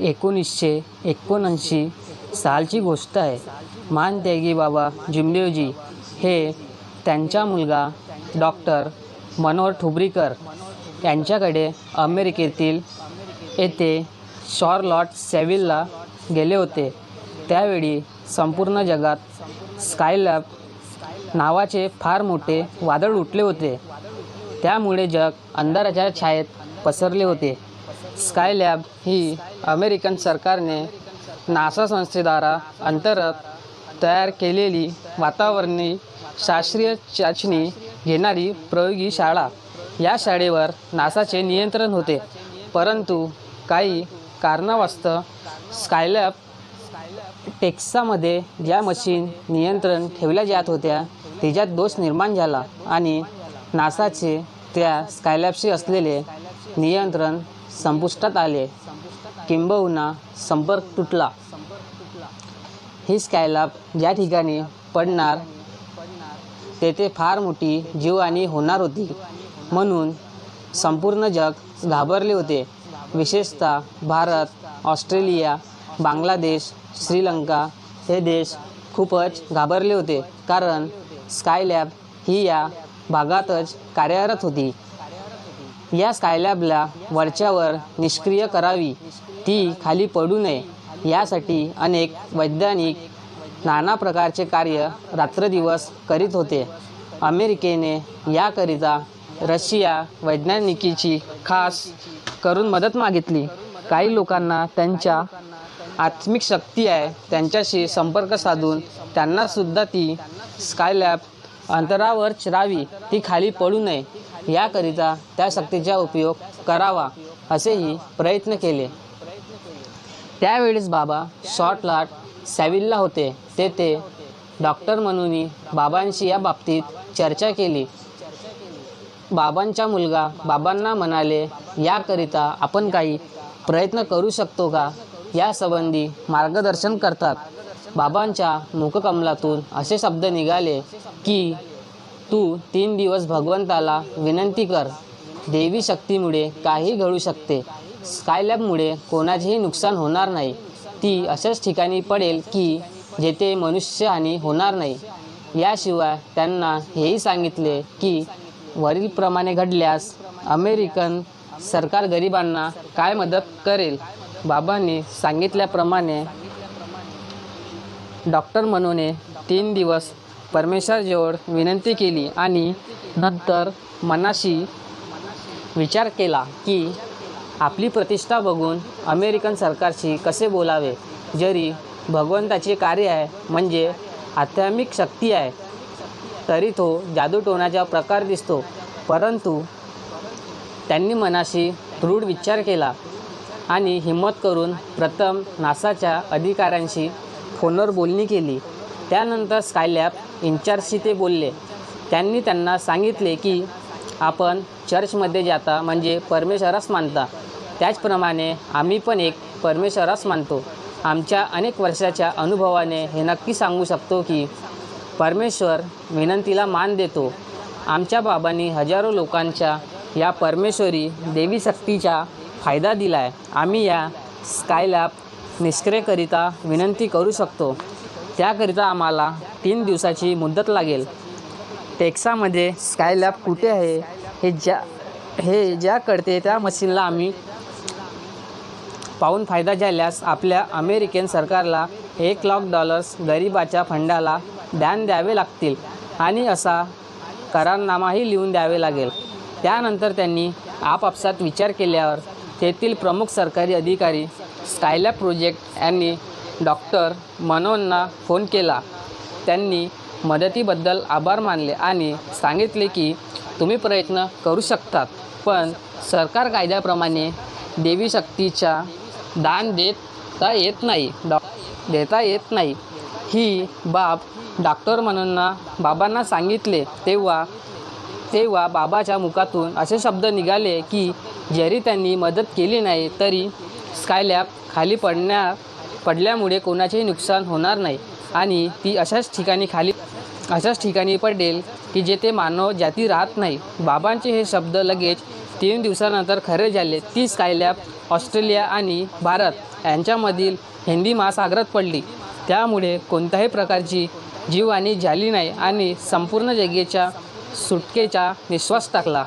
एकोणीसशे एकोणऐंशी सालची गोष्ट आहे. मानत्यागी बाबा जिमदेवजी हे त्यांचा मुलगा डॉक्टर मनोहर ठुबरीकर यांच्याकडे अमेरिकेतील येथे शॉर्लॉट सेविलला गेले होते. त्यावेळी संपूर्ण जगात स्कायलॅब नावाचे फार मोठे वादळ उठले होते. त्यामुळे जग अंधाराच्या छायेत पसरले होते. स्कायलॅब ही अमेरिकन सरकारने नासा संस्थेद्वारा अंतर्गत तयार केलेली वातावरणी शास्त्रीय चाचणी घेणारी प्रयोगी शाळा. या शाळेवर नासाचे नियंत्रण होते. परंतु काही कारणावास्तव स्कायलॅब टेक्सामध्ये ज्या मशीन नियंत्रण ठेवल्या जात होत्या. तिच्यात दोष निर्माण झाला आणि नासाचे त्या स्कायलॅबशी असलेले नियंत्रण संपुष्टात आले. किंबहुना संपर्क तुटला. ही स्कायलाब ज्या ठिकाणी पडणार तेथे फार मोठी जीवहानी होणार होती. म्हणून संपूर्ण जग घाबरले होते. विशेषतः भारत ऑस्ट्रेलिया बांगलादेश श्रीलंका हे देश खूपच घाबरले होते. कारण स्कायलॅब ही या भागातच कार्यरत होती. या स्कायलॅबला वरच्यावर निष्क्रिय करावी. ती खाली पडू नये. यासाठी अनेक वैज्ञानिक नाना प्रकारचे कार्य रात्रदिवस करीत होते. अमेरिकेने याकरिता रशिया वैज्ञानिकीची खास करून मदत मागितली. काही लोकांना त्यांच्या आत्मिक शक्ती आहे त्यांच्याशी संपर्क साधून त्यांनासुद्धा ती स्कायलॅब अंतरावर चिरावी. ती खाली पडू नये. याकरिता त्या शक्तीचा उपयोग करावा असेही प्रयत्न केले. त्यावेळेस बाबा शॉर्टलाट सॅविलला होते. तेथे डॉक्टर म्हणूनही बाबांशी या बाबतीत चर्चा केली. बाबांचा मुलगा बाबांना म्हणाले याकरिता आपण काही प्रयत्न करू शकतो का? यासंबंधी मार्गदर्शन करतात. बाबांच्या मुखकमलातून असे शब्द निघाले की तू तीन दिवस भगवंताला विनंती कर. देवी शक्तीमुळे काही घडू शकते. स्कायलॅबमुळे कोणाचेही नुकसान होणार नाही. ती अशाच ठिकाणी पडेल की जेथे मनुष्यहानी होणार नाही. याशिवाय त्यांना हेही सांगितले की वरीलप्रमाणे घडल्यास अमेरिकन सरकार गरिबांना काय मदत करेल? बाबांनी सांगितल्याप्रमाणे डॉक्टर मनोने तीन दिवस परमेश्वरजवळ विनंती केली आणि नंतर मनाशी विचार केला की आपली प्रतिष्ठा बघून अमेरिकन सरकारशी कसे बोलावे? जरी भगवंताचे कार्य आहे म्हणजे आध्यात्मिक शक्ती आहे तरी तो जादूटोणाचा प्रकार दिसतो. परंतु त्यांनी मनाशी दृढ विचार केला आणि हिंमत करून प्रथम नासाच्या अधिकाऱ्यांशी फोनवर बोलणी केली. त्यानंतर स्कायलॅब इन्चार्जशी ते बोलले. त्यांनी त्यांना सांगितले की आपण चर्चमध्ये जाता म्हणजे परमेश्वरास मानता. त्याचप्रमाणे आम्ही पण एक परमेश्वरास मानतो. आमच्या अनेक वर्षाच्या अनुभवाने हे नक्की सांगू शकतो की परमेश्वर विनंतीला मान देतो. आमच्या बाबांनी हजारो लोकांच्या या परमेश्वरी देवी शक्तीचा फायदा दिला आहे आम्ही या स्कायलॅब निष्क्रियकरिता विनंती करू शकतो. त्याकरिता आम्हाला तीन दिवसाची मुदत लागेल. टेक्सामध्ये स्कायलॅब कुठे आहे? हे ज्या हे ज्या कळते त्या मशीनला आम्ही पाहून फायदा झाल्यास आपल्या अमेरिकन सरकारला एक लाख डॉलर्स गरिबाच्या फंडाला दान द्यावे लागतील आणि असा करारनामाही लिहून द्यावे लागेल. त्यानंतर त्यांनी आपापसात विचार केल्यावर तेथील प्रमुख सरकारी अधिकारी स्कायलॅब प्रोजेक्ट यांनी डॉक्टर मनोंना फोन केला. त्यांनी मदतीबद्दल आभार मानले आणि सांगितले की तुम्ही प्रयत्न करू शकतात पण सरकार कायद्याप्रमाणे देवी शक्तीच्या दान देता येत नाही डॉ देता येत नाही. ही बाब डॉक्टर म्हणून बाबांना सांगितले तेव्हा तेव्हा बाबाच्या मुखातून असे शब्द निघाले की जरी त्यांनी मदत केली नाही तरी स्कायलॅब खाली पडण्या पडल्यामुळे कोणाचेही नुकसान होणार नाही. आणि ती अशाच ठिकाणी खाली अशाच ठिकाणी पडेल की जेथे मानव जाती राहत नाही. बाबांचे हे शब्द लगेच तीन दिवसानंतर खरे झाले. ती स्कायलॅब ऑस्ट्रेलिया आणि भारत यांच्यामधील हिंदी महासागरात पडली. त्यामुळे कोणत्याही प्रकारची जीवहानी झाली नाही आणि संपूर्ण जगेच्या सुटकेचा निश्वास टाकला.